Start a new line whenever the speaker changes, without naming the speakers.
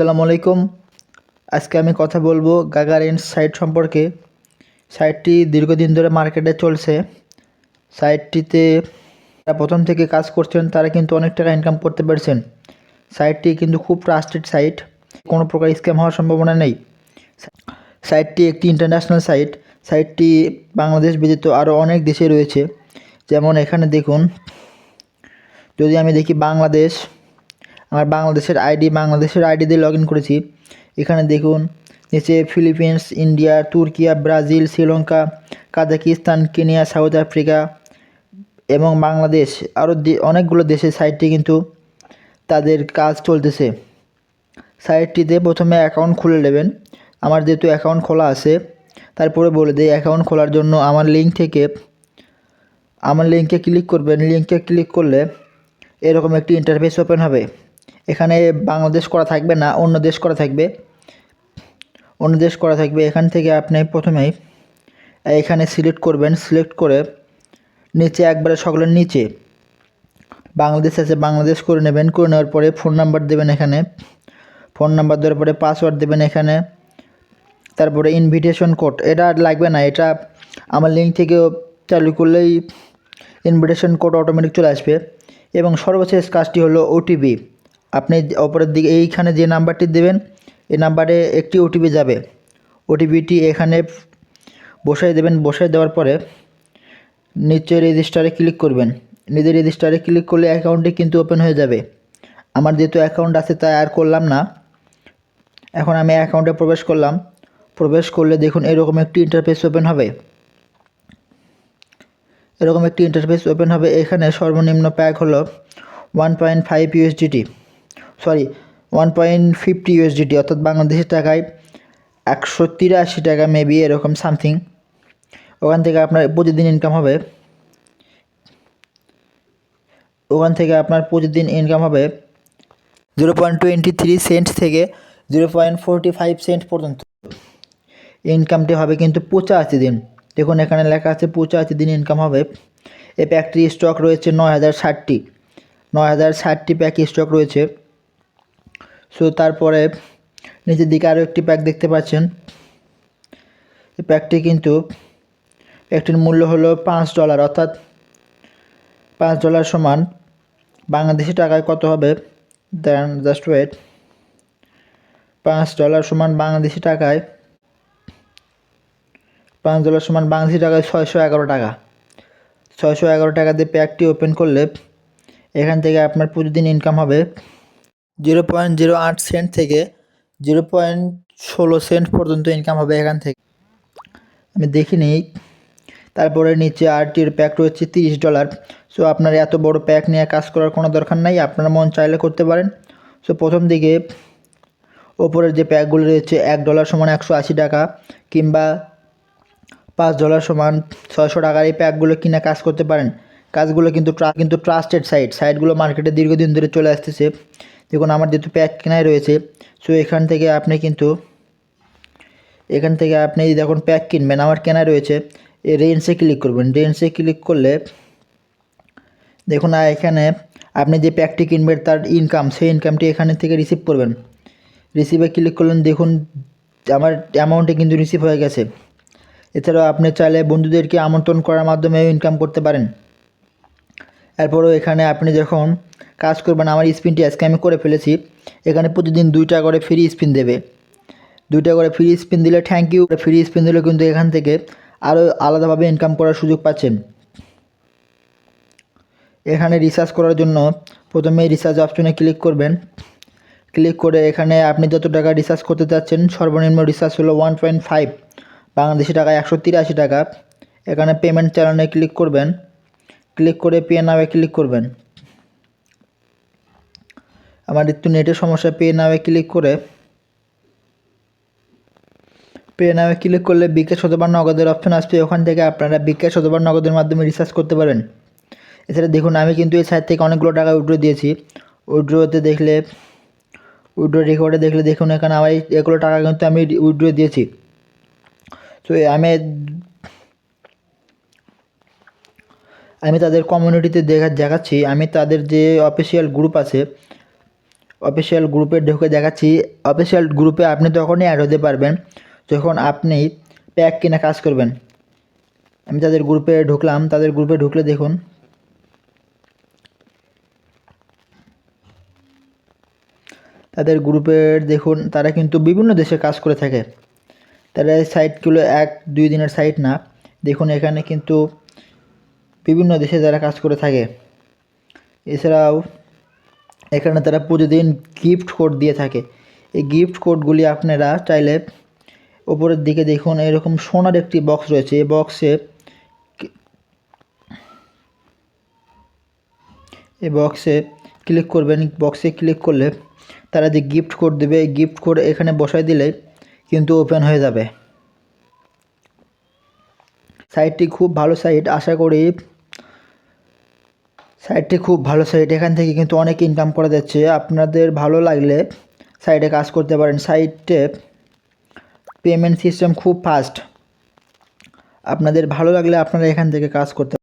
আসসালামু আলাইকুম। আজকে আমি কথা বলব গাগারেন্স সাইট সম্পর্কে। সাইটটি দীর্ঘদিন ধরে মার্কেটে চলছে। সাইটটিতে যারা প্রথম থেকে কাজ করছেন, তারা কিন্তু অনেক টাকা ইনকাম করতে পারছেন। সাইটটি কিন্তু খুব ট্রাস্টেড সাইট কোনো প্রকার স্ক্যাম হওয়ার সম্ভাবনা নেই। সাইটটি একটি ইন্টারন্যাশনাল সাইট সাইটটি বাংলাদেশ ব্যতীত আরও অনেক দেশে রয়েছে। যেমন এখানে দেখুন, যদি আমি দেখি বাংলাদেশ আমার বাংলাদেশের আইডি বাংলাদেশের আইডি দিয়ে লগ ইন করেছি। এখানে দেখুন, নিচে Philippines India Turkiye Brazil Sri Lanka Kazakhstan Kenya South Africa এবং বাংলাদেশ আরও অনেকগুলো দেশের সাইটটি কিন্তু তাদের কাজ চলতেছে। সাইটটিতে প্রথমে অ্যাকাউন্ট খুলে নেবেন। আমার যেহেতু অ্যাকাউন্ট খোলা আছে, তারপরে বলে দিই অ্যাকাউন্ট খোলার জন্য আমার লিঙ্ক থেকে, আমার লিঙ্কে ক্লিক করবেন। লিঙ্কে ক্লিক করলে এরকম একটি ইন্টারফেস ওপেন হবে। এখানে বাংলাদেশ করা থাকবে না, অন্য দেশ করা থাকবে। অন্য দেশ করা থাকবে, এখান থেকে আপনি প্রথমেই এখানে সিলেক্ট করবেন সিলেক্ট করে নিচে একবারে সকলের নিচে বাংলাদেশ আছে, বাংলাদেশ করে নেবেন, করে নেওয়ার পরে ফোন নাম্বার দেবেন এখানে। ফোন নাম্বার দেওয়ার পরে পাসওয়ার্ড দেবেন এখানে। তারপরে ইনভিটেশন কোড এটা আর লাগবে না, এটা আমার লিঙ্ক থেকে চালু করলেই ইনভিটেশন কোড অটোমেটিক চলে আসবে। এবং সর্বশেষ কাজটি হলো ওটিপি আপনি অপরের দিকে, এইখানে যে নাম্বারটি দেবেন, এই নাম্বারে একটি ওটিপি যাবে। ওটিপিটি এখানে বসাই দেবেন। বসাই দেওয়ার পরে নিচে রেজিস্টারে ক্লিক করবেন। নিজের রেজিস্টারে ক্লিক করলে অ্যাকাউন্টটি কিন্তু ওপেন হয়ে যাবে। আমার যেহেতু অ্যাকাউন্ট আছে, তাই আর করলাম না। এখন আমি অ্যাকাউন্টে প্রবেশ করলাম। প্রবেশ করলে দেখুন, এরকম একটি ইন্টারফেস ওপেন হবে। এরকম একটি ইন্টারফেস ওপেন হবে। এখানে সর্বনিম্ন প্যাক হলো one point five USDT sorry one point fifty USDT অর্থাৎ বাংলাদেশের টাকায় একশো তিরাশি টাকা মেবি এরকম সামথিং ওখান থেকে আপনার প্রতিদিন ইনকাম হবে। ওখান থেকে আপনার প্রতিদিন ইনকাম হবে zero point twenty three cent থেকে zero point forty five cent পর্যন্ত। ইনকামটি হবে কিন্তু পঁচাশি দিন। দেখুন, এখানে লেখা আছে পঁচাশি দিন ইনকাম হবে। এই প্যাকটির স্টক রয়েছে নয় হাজার ষাটটি। নয় হাজার ষাটটি প্যাক স্টক রয়েছে। সো তারপরে নিচের দিকে আরও একটি প্যাক দেখতে পাচ্ছেন। এই প্যাকটি কিন্তু একটির মূল্য হলো পাঁচ ডলার অর্থাৎ পাঁচ ডলার সমান বাংলাদেশি টাকায় কত হবে? দেন জাস্ট ওয়েট পাঁচ ডলার সমান বাংলাদেশি টাকায়, পাঁচ ডলার সমান বাংলাদেশি টাকায় ছয়শো এগারো টাকা। ছয়শো এগারো টাকা দিয়ে প্যাকটি ওপেন করলে এখান থেকে আপনার প্রতিদিন ইনকাম হবে জিরো পয়েন্ট জিরো আট সেন্ট থেকে জিরো পয়েন্ট ষোলো সেন্ট পর্যন্ত ইনকাম হবে এখান থেকে। আমি দেখিনি তারপরে নিচে আরটির প্যাক রয়েছে তিরিশ ডলার সো আপনার এত বড় প্যাক নিয়ে কাজ করার কোনো দরকার নাই। আপনার মন চাইলে করতে পারেন। সো প্রথম দিকে ওপরের যে প্যাকগুলো রয়েছে, এক ডলার সমান একশো আশি টাকা কিংবা পাঁচ ডলার সমান ছয়শো টাকার এই প্যাকগুলো কিনে কাজ করতে পারেন। কাজগুলো কিন্তু কিন্তু ট্রাস্টেড সাইট সাইটগুলো মার্কেটে দীর্ঘদিন ধরে চলে আসতেছে। দেখুন, আমার যেহেতু প্যাক কেনাই রয়েছে সো এখান থেকে আপনি কিন্তু, এখান থেকে আপনি যখন প্যাক কিনবেন, আমার কেনা রয়েছে রেঞ্জে ক্লিক করবেন, রেঞ্জে ক্লিক করলে, দেখুন এখানে আপনি যে প্যাকটি কিনবেন, তার ইনকাম সেই ইনকামটি এখানে থেকে রিসিভ করবেন। রিসিভে ক্লিক করলেন, দেখুন, আমার অ্যামাউন্টে কিন্তু রিসিভ হয়ে গেছে। এছাড়াও আপনি চাইলে বন্ধুদেরকে আমন্ত্রণ করার মাধ্যমে ইনকাম করতে পারেন। এরপরও এখানে আপনি যখন কাজ করবেন, আমার স্পিনটি আজকে আমি করে ফেলেছি। এখানে প্রতিদিন দুইটা করে ফ্রি স্পিন দেবে। দুইটা করে ফ্রি স্পিন দিলে থ্যাংক ইউ ফ্রি স্পিন দিলে কিন্তু এখান থেকে আরও আলাদাভাবে ইনকাম করার সুযোগ পাচ্ছেন। এখানে রিসার্চ করার জন্য প্রথমে রিসার্চ অপশনে ক্লিক করবেন। ক্লিক করে এখানে আপনি যত টাকা রিসার্চ করতে চাচ্ছেন, সর্বনিম্ন রিসার্চ হলো ওয়ান পয়েন্ট ফাইভ বাংলাদেশি টাকা একশো তিরাশি টাকা। এখানে পেমেন্ট চ্যানেলে ক্লিক করবেন। ক্লিক করে পে নাওয়ে ক্লিক করবেন। আমার একটু নেটের সমস্যা পে নাওয়ে ক্লিক করে পে নাওয়ে ক্লিক করলে বিকাশ অথবা নগদের অপশন আসবে ওখান থেকে আপনারা বিকাশ অথবা নগদের মাধ্যমে রিসার্চ করতে পারেন। এছাড়া দেখুন, আমি কিন্তু এই সাইট থেকে অনেকগুলো টাকা উইড্রো দিয়েছি। উইড্রোতে দেখলে উইড্রো রেকর্ডে দেখলে দেখুন, এখানে আমার এগুলো টাকা কিন্তু আমি উইড্রো দিয়েছি। তো আমি আমি তাদের কমিউনিটিতে দেখা, দেখাচ্ছি। আমি তাদের যে অফিসিয়াল গ্রুপ আছে অফিসিয়াল গ্রুপে ঢুকে দেখাচ্ছি। অফিসিয়াল গ্রুপে আপনি তখনই অ্যাড হতে পারবেন, যখন আপনি প্যাক কিনে কাজ করবেন। আমি তাদের গ্রুপে ঢুকলাম। তাদের গ্রুপে ঢুকলে দেখুন। তাদের গ্রুপের দেখুন, তারা কিন্তু বিভিন্ন দেশে কাজ করে থাকে। তারা সাইটগুলো এক, দুই দিনের সাইট না। দেখুন, এখানে কিন্তু বিভিন্ন দেশে যারা কাজ করে থাকে। এছাড়াও এখানে তারা প্রতিদিন গিফট কোড দিয়ে থাকে। এই গিফট কোডগুলি আপনারা চাইলে ওপরের দিকে দেখুন, এরকম সোনার একটি বক্স রয়েছে। এই বক্সে এই বক্সে ক্লিক করবেন। বক্সে ক্লিক করলে তারা যে গিফট কোড দেবে, এই গিফট কোড এখানে বসাই দিলে কিন্তু ওপেন হয়ে যাবে। সাইটটি খুব ভালো সাইট আশা করি সাইটটি খুব ভালো সাইট এখান থেকে কিন্তু অনেক ইনকাম করা যাচ্ছে। আপনাদের ভালো লাগলে সাইটে কাজ করতে পারেন। সাইটে পেমেন্ট সিস্টেম খুব ফাস্ট আপনাদের ভালো লাগলে আপনারা এখান থেকে কাজ করতে